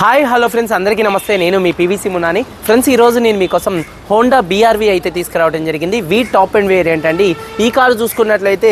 Hi hello friends అందరికీ నమస్తే. నేను మీ పీవీసీ మునాని. ఫ్రెండ్స్ ఈరోజు నేను మీకోసం హోండా బీఆర్వి అయితే తీసుకురావడం జరిగింది. వీ టాప్ అండ్ వేరియంట్ అండి ఈ కారు చూసుకున్నట్లయితే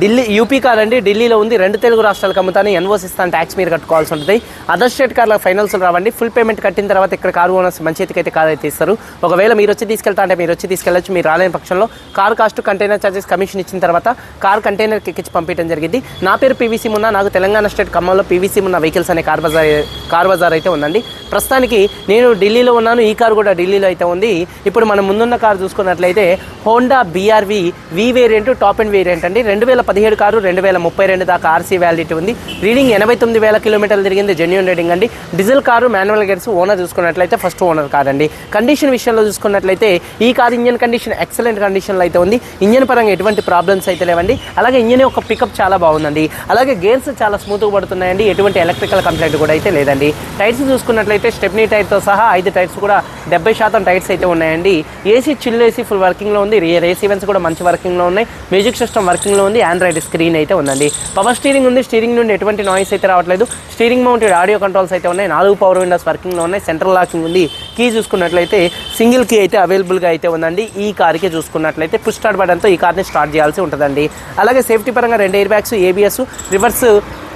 ఢిల్లీ యూపీ కార్ అండి ఢిల్లీలో ఉంది. రెండు తెలుగు రాష్ట్రాలకు అమ్ముతాను. ఎన్ఓసి ఇస్తాను. ట్యాక్స్ మీరు కట్టుకోవాల్సి ఉంటుంది. అదర్ స్టేట్ కార్ల ఫైనల్స్ రావండి. ఫుల్ పేమెంట్ కట్టిన తర్వాత ఇక్కడ కారు ఓనర్స్ మంచి అయితే కార్ అయితే ఇస్తారు. ఒకవేళ మీరు వచ్చి తీసుకెళ్తా అంటే మీరు వచ్చి తీసుకెళ్ళచ్చు. మీరు రాలేని పక్షంలో car cost container charges commission ఇచ్చిన తర్వాత కార్ కంటైనర్ ఎక్కించి పంపించడం జరిగింది. నా పేరు పీవీసీ మున్నా నాకు తెలంగాణ స్టేట్ ఖమ్మంలో పీవీసీ ఉన్న వెహికల్స్ అనే కార్ బజార్ కార్ బజార్ అయితే ఉందండి. ప్రస్తుతానికి నేను ఢిల్లీలో ఉన్నాను. ఈ కారు కూడా ఢిల్లీలో అయితే ఉంది. ఇప్పుడు మనం ముందున్న కారు చూసుకున్నట్లయితే Honda BRV V variant top and variant అండి. రెండు వేల పదిహేడు కారు రెండు వేల ముప్పై రెండు దాకా ఆర్సీ వ్యాలిడిటీ ఉంది. రీడింగ్ ఎనభై తొమ్మిది వేల కిలోమీటర్లు తిరిగింది జెన్యున్ రేటింగ్ అండి. Diesel car manual gears owner చూసుకున్నట్లయితే ఫస్ట్ ఓనర్ కార్ అండి కండిషన్ విషయంలో చూసుకున్నట్లయితే ఈ కార్ ఇంజన్ కండిషన్ ఎక్సలెంట్ కండిషన్లో అయితే ఉంది. ఇంజన్ పరంగా ఎటువంటి ప్రాబ్లమ్స్ అయితే లేవండి. అలాగే ఇంజన్ యొక్క పికప్ చాలా బాగుందండి. అలాగే గేర్స్ చాలా స్మూత్గా పడుతున్నాయండి. ఎటువంటి ఎలక్ట్రికల్ కంప్లైంట్ కూడా అయితే లేదండి. టైర్స్ చూసుకున్నట్లయితే స్టెప్నీ టైర్తో సహా ఐదు టైర్స్ కూడా డెబ్బై శాతం టైర్స్ అయితే ఉన్నాయండి. ఏసీ చిల్ ఏసీ ఫుల్ వర్కింగ్లో ఉంది. రియర్ ఏసీ వెన్స్ కూడా మంచి వర్కింగ్లో ఉన్నాయి. మ్యూజిక్ సిస్టమ్ వర్కింగ్లో ఉంది. ఆండ్రాయిడ్ స్క్రీన్ అయితే ఉందండి. పవర్ స్టీరింగ్ ఉంది. స్టీరింగ్ నుండి ఎటువంటి నాయిస్ అయితే రావట్లేదు. స్టీరింగ్ మౌంటెడ్ ఆడియో కంట్రోల్స్ అయితే ఉన్నాయి. నాలుగు పవర్ విండోస్ వర్కింగ్లో ఉన్నాయి. సెంట్రల్ లాకింగ్ ఉంది. కీ చూసుకున్నట్లయితే సింగిల్ కీ అయితే అవైలబుల్గా అయితే ఉందండి. ఈ కార్కి చూసుకున్నట్లయితే పుష్ స్టార్ట్ బటన్తో ఈ కార్ని స్టార్ట్ చేయాల్సి ఉంటుందండి. అలాగే సేఫ్టీ పరంగా రెండు air bags ABS reverse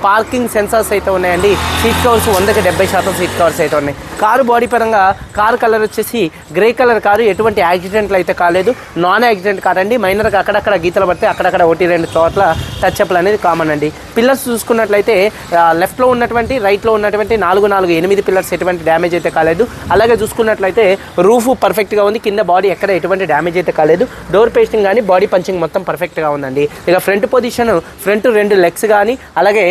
parking sensors అయితే ఉన్నాయండి. సీట్ కవర్స్ వందకి డెబ్బై శాతం సీట్ కవర్స్ అయితే ఉన్నాయి. కారు బాడీ పరంగా కారు కలర్ వచ్చేసి గ్రే కలర్ కారు. ఎటువంటి యాక్సిడెంట్లు అయితే కాలేదు. నాన్ యాక్సిడెంట్ కార్ అండి మైనర్గా అక్కడక్కడ గీతలు పడితే అక్కడక్కడ ఒకటి రెండు చోట్ల టచ్అప్లు అనేది కామన్ అండి. పిల్లర్స్ చూసుకున్నట్లయితే లెఫ్ట్లో ఉన్నటువంటి రైట్లో ఉన్నటువంటి నాలుగు నాలుగు ఎనిమిది పిల్లర్స్ ఎటువంటి డ్యామేజ్ అయితే కాలేదు. అలాగే చూసుకున్నట్లయితే రూఫ్ పర్ఫెక్ట్గా ఉంది. కింద బాడీ ఎక్కడ ఎటువంటి డ్యామేజ్ అయితే కాలేదు. డోర్ పేస్టింగ్ కానీ బాడీ పంచింగ్ మొత్తం పర్ఫెక్ట్గా ఉందండి. ఇక ఫ్రంట్ పొజిషన్ ఫ్రంట్ రెండు లెగ్స్ కానీ అలాగే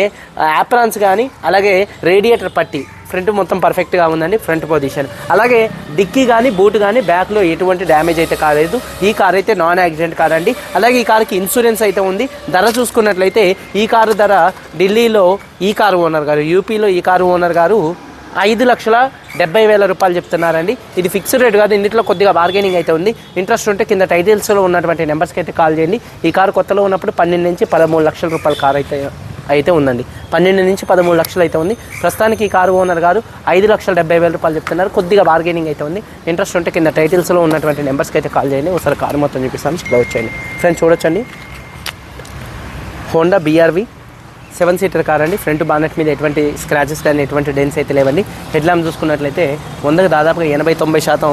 యాప్రాన్స్ కానీ అలాగే రేడియేటర్ పట్టి ఫ్రంట్ మొత్తం పర్ఫెక్ట్గా ఉందండి ఫ్రంట్ పొజిషన్ అలాగే డిక్కీ కానీ బూట్ కానీ బ్యాక్లో ఎటువంటి డ్యామేజ్ అయితే కాలేదు. ఈ కార్ అయితే నాన్ యాక్సిడెంట్ కార్ అండి. అలాగే ఈ కార్కి ఇన్సూరెన్స్ అయితే ఉంది. ధర చూసుకున్నట్లయితే ఈ కారు ధర ఢిల్లీలో ఈ కారు ఓనర్ గారు యూపీలో ఈ కారు ఓనర్ గారు ఐదు లక్షల డెబ్బై వేల రూపాయలు చెప్తున్నారండి. ఇది ఫిక్స్డ్ రేట్ కాదు ఇందులో కొద్దిగా బార్గెనింగ్ అయితే ఉంది. ఇంట్రెస్ట్ ఉంటే కింద టైటిల్స్లో ఉన్నటువంటి నెంబర్స్కి అయితే కాల్ చేయండి. ఈ కారు కొత్తలో ఉన్నప్పుడు పన్నెండు నుంచి పదమూడు లక్షల రూపాయల కార్ అయితే అయితే ఉందండి. పన్నెండు నుంచి పదమూడు లక్షలు అయితే ఉంది. ప్రస్తుతానికి ఈ కారు ఓనర్ గారు ఐదు లక్షల డెబ్బై వేల రూపాయలు చెప్తున్నారు. కొద్దిగా బార్గెనింగ్ అయితే ఉంది. ఇంట్రెస్ట్ ఉంటే కింద టైటిల్స్లో ఉన్నటువంటి నెంబర్స్కి అయితే కాల్ చేయండి. ఒకసారి కారు మొత్తం చూపిస్తాను. చలో వచ్చేయండి. ఫ్రెండ్స్ చూడొచ్చండి. Honda BRV seven seater car అండి. ఫ్రంట్ బానెట్ మీద ఎటువంటి స్క్రాచెస్ కానీ ఎటువంటి డెన్స్ అయితే లేవండి. హెడ్ ల్యాంప్ చూసుకున్నట్లయితే వందకు దాదాపుగా ఎనభై తొంభై శాతం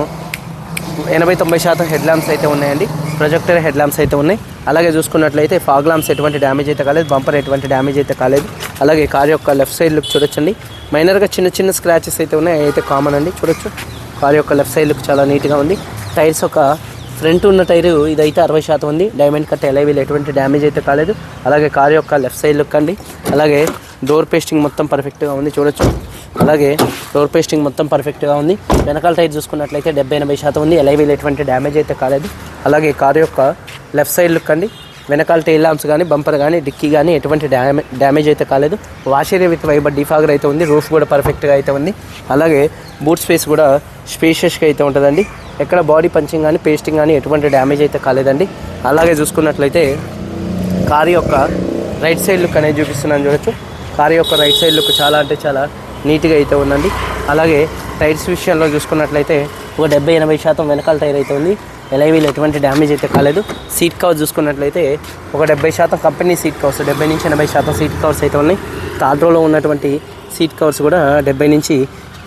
ఎనభై తొంభై శాతం హెడ్ ల్యాంప్స్ అయితే ఉన్నాయండి. ప్రొజెక్టర్ హెడ్ ల్యాంప్స్ అయితే ఉన్నాయి. అలాగే చూసుకున్నట్లయితే ఫాగ్ ల్యాంప్స్ ఎటువంటి డ్యామేజ్ అయితే కాలేదు. బంపర్ ఎటువంటి డ్యామేజ్ అయితే కాలేదు. అలాగే కార్ యొక్క లెఫ్ట్ సైడ్ లుక్ చూడొచ్చండి. మైనర్గా చిన్న చిన్న స్క్రాచెస్ అయితే ఉన్నాయి. అయితే కామన్ అండి. చూడొచ్చు. కార్ యొక్క లెఫ్ట్ సైడ్ లుక్ చాలా నీట్గా ఉంది. టైర్స్ ఒక ఫ్రంట్ ఉన్న టైరు ఇదైతే అరవై శాతం ఉంది. డైమండ్ కట్ ఎలైవీలు ఎటువంటి డ్యామేజ్ అయితే కాలేదు. అలాగే కార్ యొక్క లెఫ్ట్ సైడ్ లుక్ అండి. అలాగే డోర్ పేస్టింగ్ మొత్తం పర్ఫెక్ట్గా ఉంది చూడొచ్చు. అలాగే డోర్ పేస్టింగ్ మొత్తం పర్ఫెక్ట్గా ఉంది. వెనకాల టైర్ చూసుకున్నట్లయితే డెబ్బై ఎనభై శాతం ఉంది. ఎలైవీలు ఎటువంటి డ్యామేజ్ అయితే కాలేదు. అలాగే కార్ యొక్క లెఫ్ట్ సైడ్ లుక్ అండి. వెనకాల టైల్ లాంప్స్ కానీ బంపర్ కానీ డిక్కీ కానీ ఎటువంటి డ్యామే డ్యామేజ్ అయితే కాలేదు. Wash area with wiper defogger అయితే ఉంది. రూఫ్ కూడా పర్ఫెక్ట్గా అయితే ఉంది. అలాగే బూట్ స్పేస్ కూడా స్పేషియస్గా అయితే ఉంటుందండి. ఎక్కడ బాడీ పంచింగ్ కానీ పేస్టింగ్ కానీ ఎటువంటి డ్యామేజ్ అయితే కాలేదండి. అలాగే చూసుకున్నట్లయితే కారు యొక్క రైట్ సైడ్ లుక్ అనేది చూపిస్తున్నాను చూడొచ్చు. కారు యొక్క రైట్ సైడ్ లుక్ చాలా అంటే చాలా నీట్గా అయితే ఉందండి. అలాగే టైర్స్ విషయంలో చూసుకున్నట్లయితే ఒక డెబ్బై ఎనభై శాతం వెనకాల టైర్ అయితే ఉంది. ఎలైవీలు ఎటువంటి డ్యామేజ్ అయితే కాలేదు. సీట్ కవర్స్ చూసుకున్నట్లయితే ఒక డెబ్బై శాతం కంపెనీ సీట్ కవర్స్ డెబ్బై నుంచి ఎనభై శాతం సీట్ కవర్స్ అయితే ఉన్నాయి. థర్డ్ ఉన్నటువంటి సీట్ కవర్స్ కూడా డెబ్బై నుంచి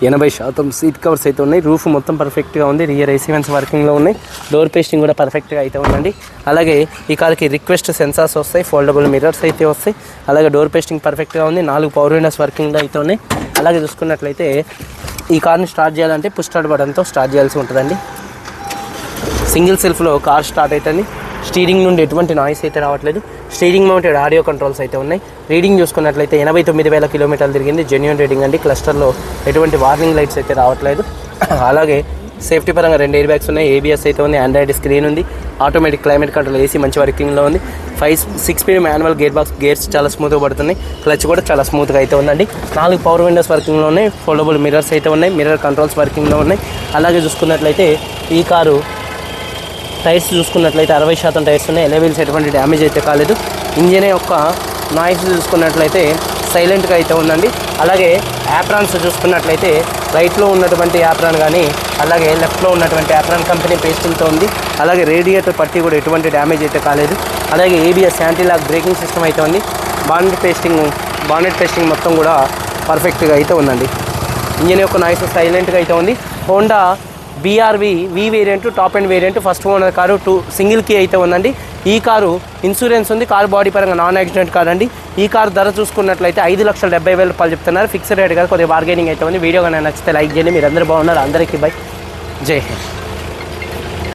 ఎనభై శాతం సీట్ కవర్స్ అయితే ఉన్నాయి. రూఫ్ మొత్తం పర్ఫెక్ట్గా ఉంది. రియర్ ఏసీవెన్స్ వర్కింగ్లో ఉన్నాయి. డోర్ పేస్టింగ్ కూడా పర్ఫెక్ట్గా అయితే ఉందండి. అలాగే ఈ కార్కి రిక్వెస్ట్ సెన్సార్స్ వస్తాయి. ఫోల్డబుల్ మిర్రర్స్ అయితే వస్తాయి. అలాగే డోర్ పేస్టింగ్ పర్ఫెక్ట్గా ఉంది. నాలుగు పవర్ విండోస్ వర్కింగ్లో అయితే ఉన్నాయి. అలాగే చూసుకున్నట్లయితే ఈ కార్ని స్టార్ట్ చేయాలంటే పుష్ స్టార్ట్ బటన్తో స్టార్ట్ చేయాల్సి ఉంటుందండి. సింగిల్ సెల్ఫ్లో కార్ స్టార్ట్ అవుతుంది స్టీరింగ్ నుండి ఎటువంటి నాయిస్ అయితే రావట్లేదు. స్టీరింగ్ మౌంటెడ్ ఆడియో కంట్రోల్స్ అయితే ఉన్నాయి. రీడింగ్ చూసుకున్నట్లయితే ఎనభై తొమ్మిది వేల కిలోమీటర్లు తిరిగింది. జెన్యున్ రీడింగ్ అండి. క్లస్టర్లో ఎటువంటి వార్నింగ్ లైట్స్ అయితే రావట్లేదు. అలాగే సేఫ్టీ పరంగా రెండు ఎయిర్ బ్యాగ్స్ ఉన్నాయి. ఏబిఎస్ అయితే ఉంది. ఆండ్రాయిడ్ స్క్రీన్ ఉంది. ఆటోమేటిక్ క్లైమేట్ కంట్రోల్ ఏసీ మంచి వర్కింగ్లో ఉంది. Five six speed manual gear box gears చాలా స్మూత్గా పడుతున్నాయి. క్లచ్ కూడా చాలా స్మూత్గా అయితే ఉందండి. నాలుగు పవర్ విండోస్ వర్కింగ్లో ఉన్నాయి. ఫోల్డబుల్ మిర్రర్స్ అయితే ఉన్నాయి. మిర్రర్ కంట్రోల్స్ వర్కింగ్లో ఉన్నాయి. అలాగే చూసుకున్నట్లయితే ఈ కారు టైర్స్ చూసుకున్నట్లయితే అరవై శాతం టైర్స్ ఉన్నాయి. ఎలవీల్స్ ఎటువంటి డ్యామేజ్ అయితే కాలేదు. ఇంజిన్ యొక్క నాయిస్ చూసుకున్నట్లయితే సైలెంట్గా అయితే ఉందండి. అలాగే యాప్రాన్స్ చూసుకున్నట్లయితే రైట్లో ఉన్నటువంటి యాప్రాన్ కానీ అలాగే లెఫ్ట్లో ఉన్నటువంటి యాప్రాన్ కంపెనీ పేస్టింగ్తో ఉంది. అలాగే రేడియేటర్ పట్టి కూడా ఎటువంటి డ్యామేజ్ అయితే కాలేదు. అలాగే ABS anti lock braking system అయితే ఉంది. బాండెడ్ పేస్టింగ్ బాండెడ్ పేస్టింగ్ మొత్తం కూడా పర్ఫెక్ట్గా అయితే ఉందండి. ఇంజిన్ యొక్క నాయిస్ సైలెంట్గా అయితే ఉంది. Honda BRV V variant top and variant first owner car two single key అయితే ఉందండి. ఈ కారు ఇన్సూరెన్స్ ఉంది కారు బాడీ పరంగా నాన్ యాక్సిడెంట్ కార్ అండి ఈ కారు ధర చూసుకున్నట్లయితే ఐదు లక్షల డెబ్బై వేల రూపాయలు చెప్తున్నారు. ఫిక్స్డ్ రేట్ కాదు కొద్దిగా బార్గెనింగ్ అయితే ఉంది. వీడియో కానీ నచ్చితే లైక్ చేయండి. మీరు అందరూ బాగున్నారు. అందరికీ బై జై హింద్.